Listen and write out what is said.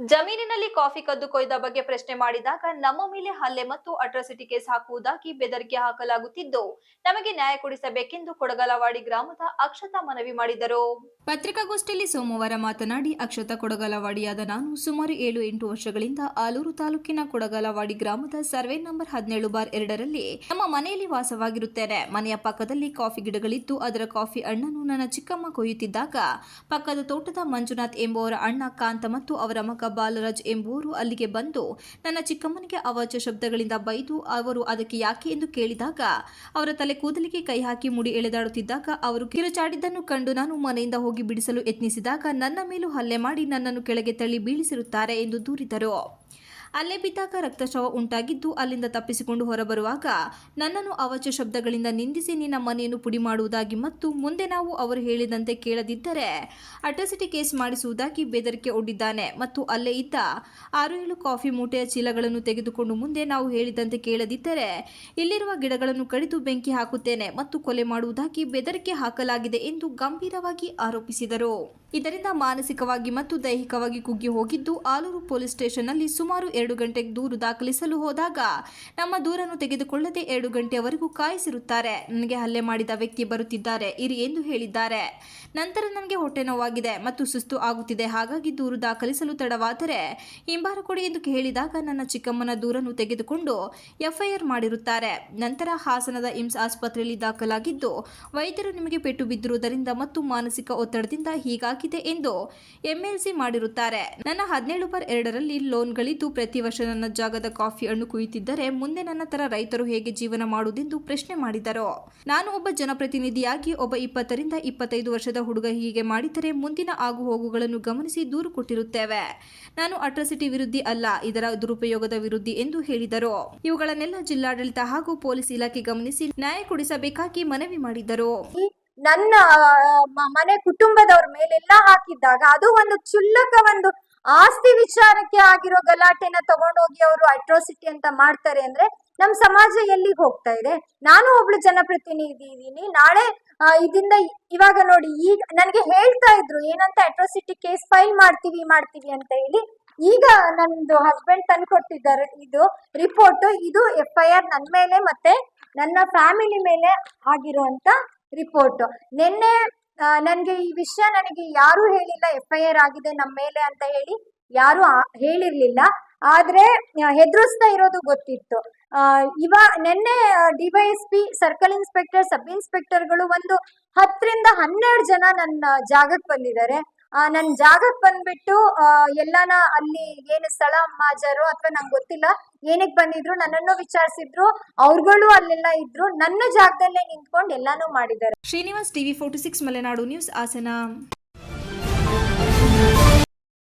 ಜಮೀನಿನಲ್ಲಿ ಕಾಫಿ ಕದ್ದು ಕೊಯ್ದ ಬಗ್ಗೆ ಪ್ರಶ್ನೆ ಮಾಡಿದಾಗ ನಮ್ಮ ಮೇಲೆ ಹಲ್ಲೆ ಮತ್ತು ಅಟ್ರಾಸಿಟಿ ಕೇಸ್ ಹಾಕುವುದಾಗಿ ಬೆದರಿಕೆ ಹಾಕಲಾಗುತ್ತಿದ್ದು, ನಮಗೆ ನ್ಯಾಯ ಕೊಡಿಸಬೇಕೆಂದು ಕೊಡಗಲವಾಡಿ ಗ್ರಾಮದ ಅಕ್ಷತಾ ಮನವಿ ಮಾಡಿದರು. ಪತ್ರಿಕಾಗೋಷ್ಠಿಯಲ್ಲಿ ಸೋಮವಾರ ಮಾತನಾಡಿ, ಅಕ್ಷತಾ ಕೊಡಗಲವಾಡಿಯಾದ ನಾನು ಸುಮಾರು ಏಳು ಎಂಟು ವರ್ಷಗಳಿಂದ ಆಲೂರು ತಾಲೂಕಿನ ಕೊಡಗಲವಾಡಿ ಗ್ರಾಮದ ಸರ್ವೆ ನಂಬರ್ ಹದಿನೇಳು ಬಾರ್ ಎರಡರಲ್ಲಿ ನಮ್ಮ ಮನೆಯಲ್ಲಿ ವಾಸವಾಗಿರುತ್ತೇನೆ. ಮನೆಯ ಪಕ್ಕದಲ್ಲಿ ಕಾಫಿ ಗಿಡಗಳಿದ್ದು, ಅದರ ಕಾಫಿ ಅಣ್ಣನು ನನ್ನ ಚಿಕ್ಕಮ್ಮ ಕೊಯ್ಯುತ್ತಿದ್ದಾಗ ಪಕ್ಕದ ತೋಟದ ಮಂಜುನಾಥ್ ಎಂಬುವರ ಅಣ್ಣ ಕಾಂತ ಮತ್ತು ಅವರ ಮಗ ಬಾಲರಾಜ್ ಎಂಬುವರು ಅಲ್ಲಿಗೆ ಬಂದು, ನನ್ನ ಚಿಕ್ಕಮ್ಮನಿಗೆ ಅವಾಚ್ಯ ಶಬ್ದಗಳಿಂದ ಬೈದು, ಅವರು ಅದಕ್ಕೆ ಯಾಕೆ ಎಂದು ಕೇಳಿದಾಗ, ಅವರ ತಲೆ ಕೂದಲಿಗೆ ಕೈ ಹಾಕಿ ಮುಡಿ ಎಳೆದಾಡುತ್ತಿದ್ದಾಗ ಅವರು ಕಿರುಚಾಡಿದ್ದನ್ನು ಕಂಡು ನಾನು ಮನೆಯಿಂದ ಹೋಗಿ ಬಿಡಿಸಲು ಯತ್ನಿಸಿದಾಗ ನನ್ನ ಮೇಲೂ ಹಲ್ಲೆ ಮಾಡಿ ನನ್ನನ್ನು ಕೆಳಗೆ ತಳ್ಳಿ ಬೀಳಿಸಿರುತ್ತಾರೆ ಎಂದು ದೂರಿದರು. ಅಲ್ಲೇ ಬಿದ್ದಾಗ ರಕ್ತಸ್ರಾವ ಉಂಟಾಗಿದ್ದು ಅಲ್ಲಿಂದ ತಪ್ಪಿಸಿಕೊಂಡು ಹೊರಬರುವಾಗ, ನನ್ನನ್ನು ಅವಚ ಶಬ್ದಗಳಿಂದ ನಿಂದಿಸಿ ನಿನ್ನ ಮನೆಯನ್ನು ಪುಡಿ ಮಾಡುವುದಾಗಿ ಮತ್ತು ಮುಂದೆ ನಾವು ಅವರು ಹೇಳಿದಂತೆ ಕೇಳದಿದ್ದರೆ ಅಟ್ರಾಸಿಟಿ ಕೇಸ್ ಮಾಡಿಸುವುದಾಗಿ ಬೆದರಿಕೆ ಒಡ್ಡಿದ್ದಾನೆ. ಮತ್ತು ಅಲ್ಲೇ ಇದ್ದ ಆರು ಏಳು ಕಾಫಿ ಮೂಟೆಯ ಚೀಲಗಳನ್ನು ತೆಗೆದುಕೊಂಡು ಮುಂದೆ ನಾವು ಹೇಳಿದಂತೆ ಕೇಳದಿದ್ದರೆ, ಇಲ್ಲಿರುವ ಗಿಡಗಳನ್ನು ಕಡಿದು ಬೆಂಕಿ ಹಾಕುತ್ತೇನೆ ಮತ್ತು ಕೊಲೆ ಮಾಡುವುದಾಗಿ ಬೆದರಿಕೆ ಹಾಕಲಾಗಿದೆ ಎಂದು ಗಂಭೀರವಾಗಿ ಆರೋಪಿಸಿದರು. ಇದರಿಂದ ಮಾನಸಿಕವಾಗಿ ಮತ್ತು ದೈಹಿಕವಾಗಿ ಕುಗ್ಗಿ ಹೋಗಿದ್ದು ಆಲೂರು ಪೊಲೀಸ್ ಸ್ಟೇಷನ್ನಲ್ಲಿ ಸುಮಾರು ಎರಡು ಗಂಟೆಗೆ ದೂರು ದಾಖಲಿಸಲು ಹೋದಾಗ ನಮ್ಮ ದೂರನ್ನು ತೆಗೆದುಕೊಳ್ಳದೆ ಎರಡು ಗಂಟೆಯವರೆಗೂ ಕಾಯಿಸಿರುತ್ತಾರೆ. ನನಗೆ ಹಲ್ಲೆ ಮಾಡಿದ ವ್ಯಕ್ತಿ ಬರುತ್ತಿದ್ದಾರೆ, ಇರಿ ಎಂದು ಹೇಳಿದ್ದಾರೆ. ನಂತರ ನನಗೆ ಹೊಟ್ಟೆ ನೋವಾಗಿದೆ ಮತ್ತು ಸುಸ್ತು ಆಗುತ್ತಿದೆ. ಹಾಗಾಗಿ ದೂರು ದಾಖಲಿಸಲು ತಡವಾದರೆ ಹಿಂಬಾರ ಕೊಡಿ ಎಂದು ಕೇಳಿದಾಗ ನನ್ನ ಚಿಕ್ಕಮ್ಮನ ದೂರನ್ನು ತೆಗೆದುಕೊಂಡು ಎಫ್ಐಆರ್ ಮಾಡಿರುತ್ತಾರೆ. ನಂತರ ಹಾಸನದ ಇಮ್ಸ್ ಆಸ್ಪತ್ರೆಯಲ್ಲಿ ದಾಖಲಾಗಿದ್ದು, ವೈದ್ಯರು ನಿಮಗೆ ಪೆಟ್ಟು ಬಿದ್ದಿರುವುದರಿಂದ ಮತ್ತು ಮಾನಸಿಕ ಒತ್ತಡದಿಂದ ಹೀಗಾಗಿದೆ ಎಂದು ಎಂಎಲ್ಸಿ ಮಾಡಿರುತ್ತಾರೆ. ನನ್ನ ಹದಿನೇಳು ಪರ್ ಎರಡರಲ್ಲಿ ಲೋನ್ಗಳಿದ್ದು ಪ್ರತಿ ವರ್ಷ ನನ್ನ ಜಾಗದ ಕಾಫಿ ಹಣ್ಣು ಕುಯ್ಯುತ್ತಿದ್ದರೆ ಮುಂದೆ ನನ್ನ ತರ ರೈತರು ಹೇಗೆ ಜೀವನ ಮಾಡುವುದೆಂದು ಪ್ರಶ್ನೆ ಮಾಡಿದರು. ನಾನು ಒಬ್ಬ ಜನಪ್ರತಿನಿಧಿಯಾಗಿ, ಒಬ್ಬ ಇಪ್ಪತ್ತರಿಂದ ಇಪ್ಪತ್ತೈದು ವರ್ಷದ ಹುಡುಗ ಹೀಗೆ ಮಾಡಿದರೆ ಮುಂದಿನ ಆಗು ಹೋಗುಗಳನ್ನು ಗಮನಿಸಿ ದೂರು ಕೊಟ್ಟಿರುತ್ತೇವೆ. ನಾನು ಅಟ್ರಾಸಿಟಿ ವಿರುದ್ಧಿ ಅಲ್ಲ, ಇದರ ದುರುಪಯೋಗದ ವಿರುದ್ಧಿ ಎಂದು ಹೇಳಿದರು. ಇವುಗಳನ್ನೆಲ್ಲ ಜಿಲ್ಲಾಡಳಿತ ಹಾಗೂ ಪೊಲೀಸ್ ಇಲಾಖೆ ಗಮನಿಸಿ ನ್ಯಾಯ ಕೊಡಿಸಬೇಕಾಗಿ ಮನವಿ ಮಾಡಿದರು. ನನ್ನ ಮನೆ ಕುಟುಂಬದವ್ರ ಮೇಲೆಲ್ಲ ಹಾಕಿದ್ದಾಗ ಅದು ಒಂದು ಕ್ಷುಲ್ಲಕ ಒಂದು ಆಸ್ತಿ ವಿಚಾರಕ್ಕೆ ಆಗಿರೋ ಗಲಾಟೆನ ತಗೊಂಡೋಗಿ ಅವರು ಅಟ್ರೋಸಿಟಿ ಅಂತ ಮಾಡ್ತಾರೆ ಅಂದ್ರೆ ನಮ್ ಸಮಾಜ ಎಲ್ಲಿಗೆ ಹೋಗ್ತಾ ಇದೆ? ನಾನು ಒಬ್ಳು ಜನಪ್ರತಿನಿಧಿ ಇದ್ದೀನಿ ನಾಳೆ ಇದಿಂದ ಇವಾಗ ನೋಡಿ, ಈಗ ನನಗೆ ಹೇಳ್ತಾ ಇದ್ರು, ಏನಂತ ಅಟ್ರೋಸಿಟಿ ಕೇಸ್ ಫೈಲ್ ಮಾಡ್ತೀವಿ ಮಾಡ್ತೀವಿ ಅಂತ ಹೇಳಿ. ಈಗ ನಂದು ಹಸ್ಬೆಂಡ್ ತಂದು ಕೊಟ್ಟಿದ್ದಾರೆ ಇದು ರಿಪೋರ್ಟ್. ಇದು ಎಫ್ ಐ ಆರ್ ನನ್ನ ಮೇಲೆ ಮತ್ತೆ ನನ್ನ ಫ್ಯಾಮಿಲಿ ಮೇಲೆ ಆಗಿರುವಂತ ರಿಪೋರ್ಟ್. ನಿನ್ನೆ ನನಗೆ ಈ ವಿಷಯ ನನಗೆ ಯಾರು ಹೇಳಿಲ್ಲ ಎಫ್ ಐ ಆರ್ ಆಗಿದೆ ನಮ್ಮ ಮೇಲೆ ಅಂತ ಹೇಳಿ ಯಾರು ಹೇಳಿರ್ಲಿಲ್ಲ. ಆದ್ರೆ ಹೆದರಿಸ್ತಾ ಇರೋದು ಗೊತ್ತಿತ್ತು. ಇವ ನಿನ್ನೆ ಡಿವೈಎಸ್ಪಿ ಸರ್ಕಲ್ ಇನ್ಸ್ಪೆಕ್ಟರ್, ಸಬ್ ಇನ್ಸ್ಪೆಕ್ಟರ್ಗಳು ಒಂದು ಹತ್ತರಿಂದ ಹನ್ನೆರಡು ಜನ ನನ್ನ ಜಾಗಕ್ಕೆ ಬಂದಿದ್ದಾರೆ. ನನ್ ಜಾಗಕ್ಕೆ ಬಂದ್ಬಿಟ್ಟು ಎಲ್ಲಾನ ಅಲ್ಲಿ ಏನು ಸ್ಥಳ, ಮಾಜರು ಅಥವಾ ನಂಗೆ ಗೊತ್ತಿಲ್ಲ ಏನಕ್ಕೆ ಬಂದಿದ್ರು, ನನ್ನನ್ನು ವಿಚಾರಿಸಿದ್ರು, ಅವ್ರುಗಳು ಅಲ್ಲೆಲ್ಲ ಇದ್ರು, ನನ್ನ ಜಾಗದಲ್ಲೇ ನಿಂತ್ಕೊಂಡು ಎಲ್ಲಾನು ಮಾಡಿದ್ದಾರೆ. Srinivas TV forty six Malenadu news, Hassan.